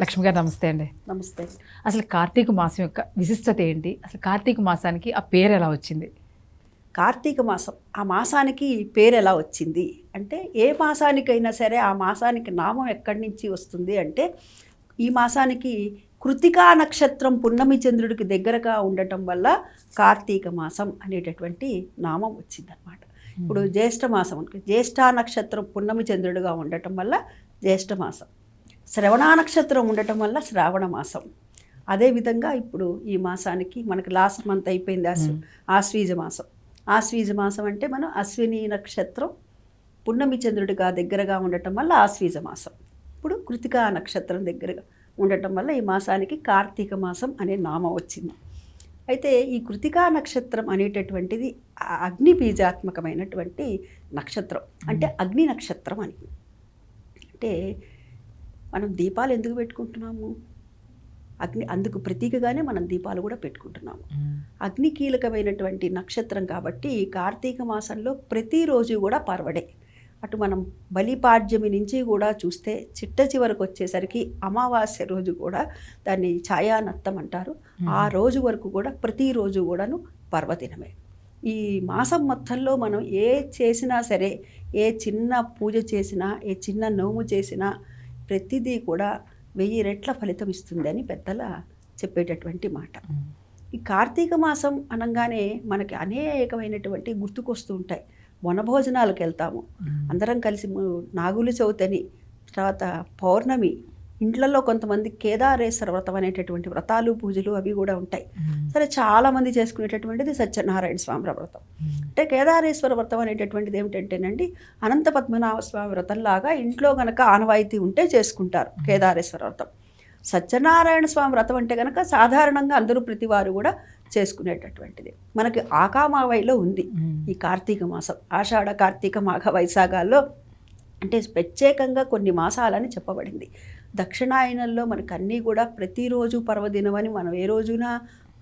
లక్ష్మి గారు నమస్తే అండి. నమస్తే. అసలు కార్తీక మాసం యొక్క విశిష్టత ఏంటి? అసలు కార్తీక మాసానికి ఆ పేరు ఎలా వచ్చింది? కార్తీక మాసం ఆ మాసానికి పేరు ఎలా వచ్చింది? అంటే ఏ మాసానికైనా సరే ఆ మాసానికి నామం ఎక్కడి నుంచి వస్తుంది అంటే ఈ మాసానికి కృతికా నక్షత్రం పున్నమి చంద్రుడికి దగ్గరగా ఉండటం వల్ల కార్తీక మాసం అనేటటువంటి నామం వచ్చిందనమాట ఇప్పుడు జ్యేష్ఠ మాసం జ్యేష్ఠ నక్షత్రం పున్నమి చంద్రుడిగా ఉండటం వల్ల జ్యేష్ఠ మాసం. శ్రవణ నక్షత్రం ఉండటం వల్ల శ్రావణ మాసం. అదేవిధంగా ఇప్పుడు ఈ మాసానికి మనకి లాస్ట్ మంత్ అయిపోయింది ఆశ్వ ఆశ్వీజ మాసం. ఆశ్వీజ మాసం అంటే మనం అశ్విని నక్షత్రం పున్నమి చంద్రుడిగా దగ్గరగా ఉండటం వల్ల ఆశ్వీజ మాసం. ఇప్పుడు కృతికా నక్షత్రం దగ్గరగా ఉండటం వల్ల ఈ మాసానికి కార్తీక మాసం అనే నామం వచ్చింది. అయితే ఈ కృతికా నక్షత్రం అనేటటువంటిది అగ్ని బీజాత్మకమైనటువంటి నక్షత్రం. అంటే అగ్ని నక్షత్రం అని. అంటే మనం దీపాలు ఎందుకు పెట్టుకుంటున్నాము? అగ్ని అందుకు ప్రతీకగానే మనం దీపాలు కూడా పెట్టుకుంటున్నాము. అగ్ని కీలకమైనటువంటి నక్షత్రం కాబట్టి ఈ కార్తీక మాసంలో ప్రతిరోజు కూడా పర్వడే. అటు మనం బలిపాడ్యమి నుంచి కూడా చూస్తే చిట్ట చివరకు వచ్చేసరికి అమావాస్య రోజు కూడా దాన్ని ఛాయానత్తం అంటారు. ఆ రోజు వరకు కూడా ప్రతిరోజు కూడాను పర్వదినమే. ఈ మాసం మొత్తంలో మనం ఏ చేసినా సరే ఏ చిన్న పూజ చేసినా ఏ చిన్న నోము చేసినా ప్రతిదీ కూడా వెయ్యి రెట్ల ఫలితం ఇస్తుంది అని పెద్దల చెప్పేటటువంటి మాట. ఈ కార్తీక మాసం అనగానే మనకి అనేకమైనటువంటి గుర్తుకొస్తూ ఉంటాయి. వనభోజనాలకు వెళ్తాము. అందరం కలిసి నాగుల చవితిని తర్వాత పౌర్ణమి ఇండ్లలో కొంతమంది కేదారేశ్వర వ్రతం అనేటటువంటి వ్రతాలు పూజలు అవి కూడా ఉంటాయి. సరే చాలామంది చేసుకునేటటువంటిది సత్యనారాయణ స్వామి వ్రతం. అంటే కేదారేశ్వర వ్రతం అనేటటువంటిది ఏమిటంటేనండి అనంత పద్మనాభ స్వామి వ్రతం లాగా ఇంట్లో గనక ఆనవాయితీ ఉంటే చేసుకుంటారు కేదారేశ్వర వ్రతం. సత్యనారాయణ స్వామి వ్రతం అంటే కనుక సాధారణంగా అందరూ ప్రతి వారు కూడా చేసుకునేటటువంటిది. మనకి ఆకామావైలో ఉంది ఈ కార్తీక మాసం. ఆషాఢ కార్తీక మాఘ వైశాఖాల్లో అంటే ప్రత్యేకంగా కొన్ని మాసాలని చెప్పబడింది. దక్షిణాయనంలో మనకు అన్నీ కూడా ప్రతిరోజు పర్వదినం అని మనం ఏ రోజున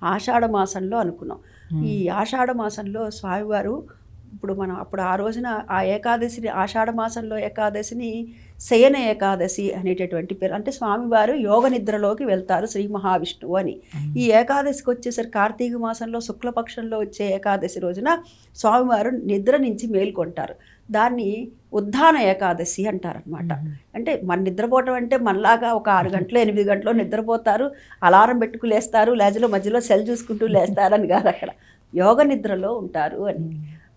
ఆషాఢ మాసంలో అనుకున్నాం. ఈ ఆషాఢ మాసంలో స్వామివారు ఇప్పుడు మనం అప్పుడు ఆ రోజున ఆ ఏకాదశిని ఆషాఢ మాసంలో ఏకాదశిని శయన ఏకాదశి అనేటటువంటి పేరు. అంటే స్వామివారు యోగ నిద్రలోకి వెళ్తారు శ్రీ మహావిష్ణువు అని. ఈ ఏకాదశికి వచ్చేసరికి కార్తీక మాసంలో శుక్లపక్షంలో వచ్చే ఏకాదశి రోజున స్వామివారు నిద్ర నుంచి మేల్కొంటారు. దాన్ని ఉద్ధాన ఏకాదశి అంటారనమాట అంటే మన నిద్రపోవటం అంటే మనలాగా ఒక ఆరు గంటలు ఎనిమిది గంటలు నిద్రపోతారు అలారం పెట్టుకు లేస్తారు లేజలో మధ్యలో సెల్ చూసుకుంటూ లేస్తారని కాదు అక్కడ. యోగ నిద్రలో ఉంటారు అని.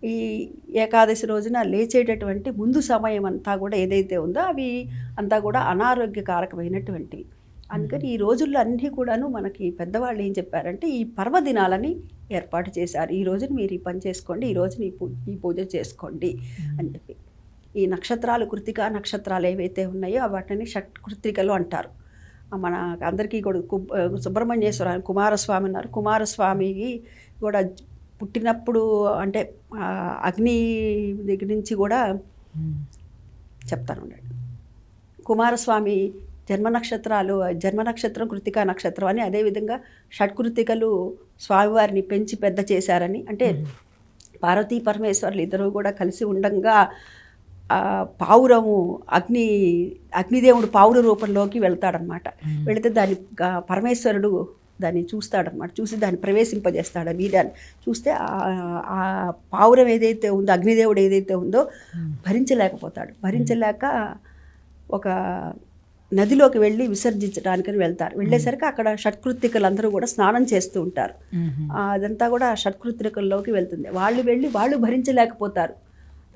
ఈ ఏకాదశి రోజున లేచేటటువంటి ముందు సమయం అంతా కూడా ఏదైతే ఉందో అవి అంతా కూడా అనారోగ్యకారకమైనటువంటివి అందుకని ఈ రోజుల్లో అన్నీ కూడాను మనకి పెద్దవాళ్ళు ఏం చెప్పారంటే ఈ పర్వదినాలని ఏర్పాటు చేశారు. ఈ రోజున మీరు ఈ పని చేసుకోండి ఈ రోజున ఈ పూ ఈ పూజ చేసుకోండి అని చెప్పి. ఈ నక్షత్రాలు కృతిక నక్షత్రాలు ఏవైతే ఉన్నాయో వాటిని షట్ కృత్రికలు అంటారు. మన అందరికీ కూడా కు- సుబ్రహ్మణ్యేశ్వర కుమారస్వామి ఉన్నారు. కుమారస్వామికి కూడా పుట్టినప్పుడు అంటే అగ్ని దగ్గర నుంచి కూడా చెప్తాను ఉండండి. కుమారస్వామి జన్మ నక్షత్రాలు జన్మ నక్షత్రం కృతికా నక్షత్రం అని అదేవిధంగా షట్కృతికలు స్వామివారిని పెంచి పెద్ద చేశారని అంటే పార్వతీ పరమేశ్వర్లు ఇద్దరు కూడా కలిసి ఉండంగా పావురము అగ్ని అగ్నిదేవుడు పావుర రూపంలోకి వెళ్తాడనమాట వెళితే దాన్ని గా- పరమేశ్వరుడు దాన్ని చూస్తాడనమాట చూసి దాన్ని ప్రవేశింపజేస్తాడు ఆ వీర్యాన్ని చూస్తే ఆ- పావురం ఏదైతే ఉందో అగ్నిదేవుడు ఏదైతే ఉందో భరించలేకపోతాడు. భరించలేక ఒక నదిలోకి వెళ్ళి విసర్జించడానికని వెళ్తారు. వెళ్ళేసరికి అక్కడ షట్కృత్తికలందరూ కూడా స్నానం చేస్తూ ఉంటారు. అదంతా కూడా షట్కృత్రికల్లోకి వెళ్తుంది. వాళ్ళు వెళ్ళి వాళ్ళు భరించలేకపోతారు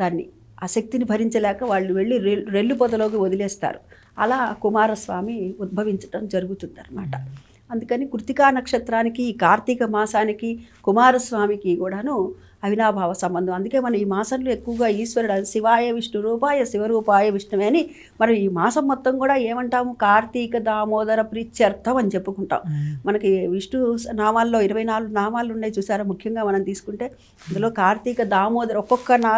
దాన్ని. ఆ శక్తిని భరించలేక వాళ్ళు వెళ్ళి రెల్- రెల్లు పొదలోకి వదిలేస్తారు. అలా కుమారస్వామి ఉద్భవించడం జరుగుతుంది అనమాట అందుకని కృతికా నక్షత్రానికి ఈ కార్తీక మాసానికి కుమారస్వామికి కూడాను అవినాభావ సంబంధం. అందుకే మనం ఈ మాసంలో ఎక్కువగా ఈశ్వరుడు శివాయ విష్ణు రూపాయ శివరూపాయ విష్ణువే అని మనం ఈ మాసం మొత్తం కూడా ఏమంటాము? కార్తీక దామోదర ప్రీత్యర్థం అని చెప్పుకుంటాం. మనకి విష్ణు నామాల్లో ఇరవై నాలుగు నామాలు ఉన్నాయి చూసారా? ముఖ్యంగా మనం తీసుకుంటే అందులో కార్తీక దామోదర ఒక్కొక్క నా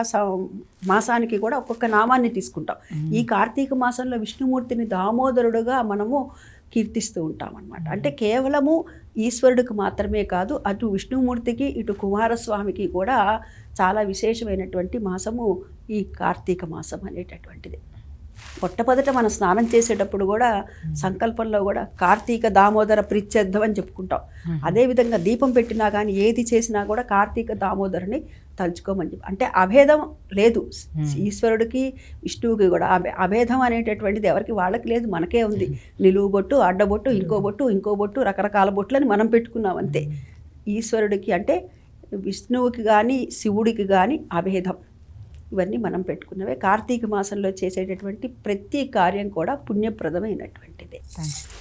మాసానికి కూడా ఒక్కొక్క నామాన్ని తీసుకుంటాం. ఈ కార్తీక మాసంలో విష్ణుమూర్తిని దామోదరుడుగా మనము కీర్తిస్తూ ఉంటాం అనమాట అంటే కేవలము ఈశ్వరుడికి మాత్రమే కాదు అటు విష్ణుమూర్తికి ఇటు కుమారస్వామికి కూడా చాలా విశేషమైనటువంటి మాసము ఈ కార్తీక మాసం అనేటటువంటిది. పొట్టపొదట మనం స్నానం చేసేటప్పుడు కూడా సంకల్పంలో కూడా కార్తీక దామోదర ప్రీత్యర్థం అని చెప్పుకుంటాం. అదేవిధంగా దీపం పెట్టినా కానీ ఏది చేసినా కూడా కార్తీక దామోదరుని తలుచుకోమని చెప్పి అంటే అభేదం లేదు. ఈశ్వరుడికి విష్ణువుకి కూడా అభే- అభేదం అనేటటువంటిది ఎవరికి వాళ్ళకి లేదు. మనకే ఉంది. నిలువు బొట్టు అడ్డబొట్టు ఇంకో బొట్టు ఇంకో బొట్టు రకరకాల బొట్లని మనం పెట్టుకున్నాం అంతే. ఈశ్వరుడికి అంటే విష్ణువుకి కానీ శివుడికి కానీ అభేదం. ఇవన్నీ మనం పెట్టుకున్నవే. కార్తీక మాసంలో చేసేటటువంటి ప్రతి కార్యం కూడా పుణ్యప్రదమైనటువంటిదే.